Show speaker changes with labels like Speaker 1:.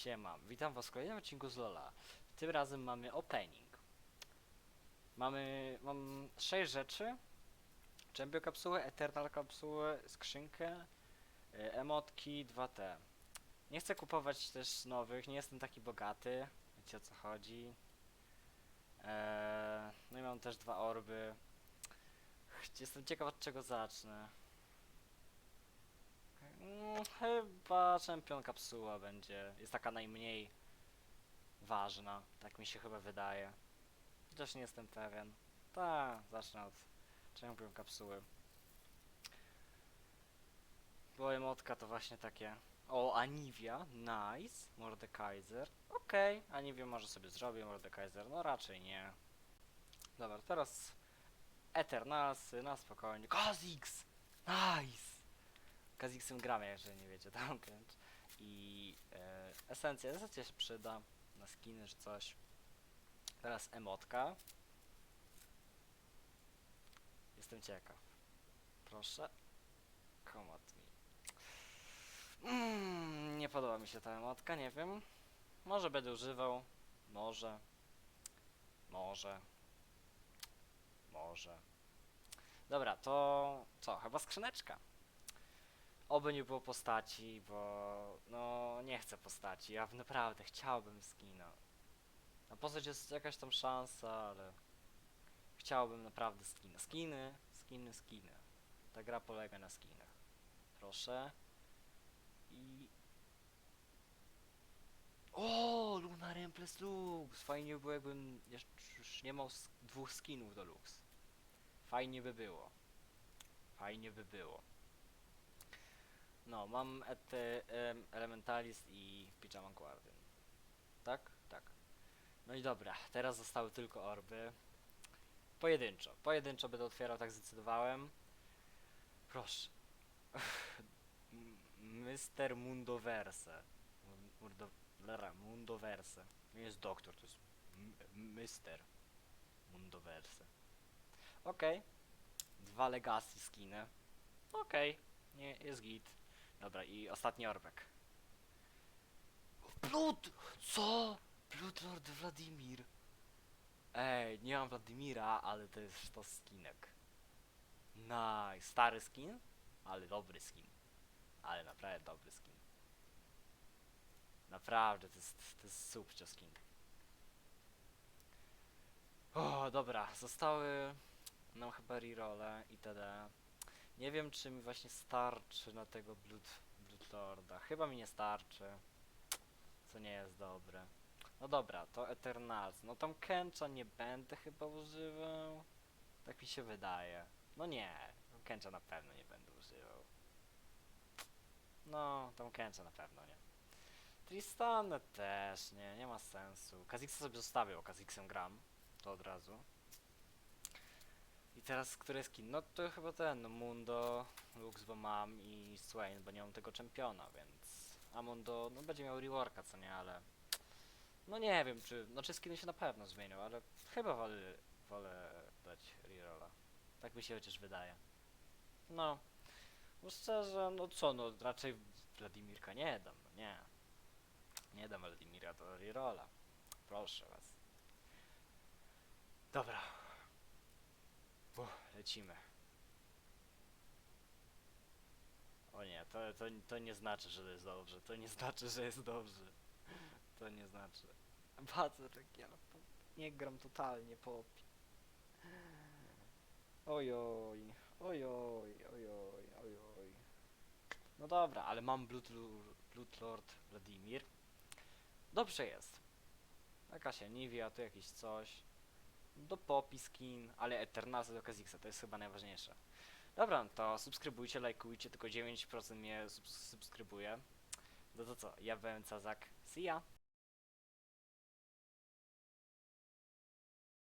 Speaker 1: Siema, witam was w kolejnym odcinku z Lola. Tym razem mamy opening. Mamy, mam 6 rzeczy. Champion kapsułę, Eternal kapsułę, skrzynkę, y, emotki, 2T. Nie chcę kupować też nowych, nie jestem taki bogaty. Wiecie o co chodzi. Eee, no i mam też dwa orby. Jestem ciekaw od czego zacznę. Mm, chyba czempion kapsuła będzie. Jest taka najmniej ważna. Tak mi się chyba wydaje. Chociaż nie jestem pewien. Ta, zacznę od czempion kapsuły. Bo emotka to właśnie takie. O, Aniwia, nice. Mordekaiser. Okej, Aniwię może sobie zrobię, Mordekaiser. No raczej nie. Dobra, teraz Eternalsy, na spokojnie. Kha'Zix! Nice! Kazixem gramy, jeżeli nie wiecie, tam kręcz. I e, esencja, esencja się przyda na skiny czy coś. Teraz emotka. Jestem ciekaw. Proszę. Come at me. Mm, nie podoba mi się ta emotka, nie wiem. Może będę używał. Może. Może. Może. Dobra, to co? Chyba skrzyneczka. Oby nie było postaci, bo no nie chcę postaci. Ja naprawdę chciałbym skina. Na postać jest jakaś tam szansa, ale chciałbym naprawdę skina. Skiny, skiny, skiny. Ta gra polega na skinach. Proszę. I... O, Lunar plus Lux! Fajnie by było, jakbym już nie miał dwóch skinów do Lux. Fajnie by było. Fajnie by było. No, mam et, em, Elementalist i Pyjama Guardian. Tak? Tak. No i dobra, teraz zostały tylko orby. Pojedynczo. Pojedynczo będę otwierał, tak zdecydowałem. Proszę. Mr. Mundoverse. Mun- Murdo... Lara, Mundoverse. Nie jest doktor, to jest Mr. Mundoverse. Okej. Dwa Legacy skiny. Okej. Nie, jest git. Dobra, i ostatni orbek. Blood! Co? Blood Lord Wladimir. Ej, nie mam Wladimira, ale to jest to skinek. Nice. Stary skin, ale dobry skin. Ale naprawdę dobry skin. Naprawdę, to jest, to jest subcio skin. O, dobra, zostały nam chyba rerolle itd. Nie wiem, czy mi właśnie starczy na tego Blood, Blood Lorda. Chyba mi nie starczy. Co nie jest dobre. No dobra, to Eternals. No tam Kęcza nie będę chyba używał. Tak mi się wydaje. No nie, Kęcza na pewno nie będę używał. No, tam Kęcza na pewno nie. Tristanę też nie, nie ma sensu. Kazixa sobie zostawię, o Kazixem gram. To od razu. I teraz który skin? No to chyba ten, no Mundo, Lux, bo mam i Swain, bo nie mam tego czempiona, więc... A Mundo, no będzie miał reworka, co nie, ale... No nie wiem, czy... Znaczy skiny się na pewno zmienią, ale chyba wolę, wolę dać rerolla. Tak mi się chociaż wydaje. No. No szczerze, no co, no raczej Władimirka nie dam, no nie. Nie dam Wladimira do rerolla. Proszę was. Dobra. Lecimy. O nie, to, to, to nie znaczy, że jest dobrze. To nie znaczy, że jest dobrze. To nie znaczy. Bacerek, ja po, nie gram totalnie po. Ojoj, ojoj, ojoj, ojoj. No dobra, ale mam Blood, Lu- Blood Lord Vladimir. Dobrze jest. Jakaś Aniwia, tu jakieś coś do Poppy Skin, ale Eternalsa do Kazixa, to jest chyba najważniejsze. Dobra, to subskrybujcie, lajkujcie, tylko 9% mnie subs subskrybuje. No to co, ja byłem Cazak, see ya!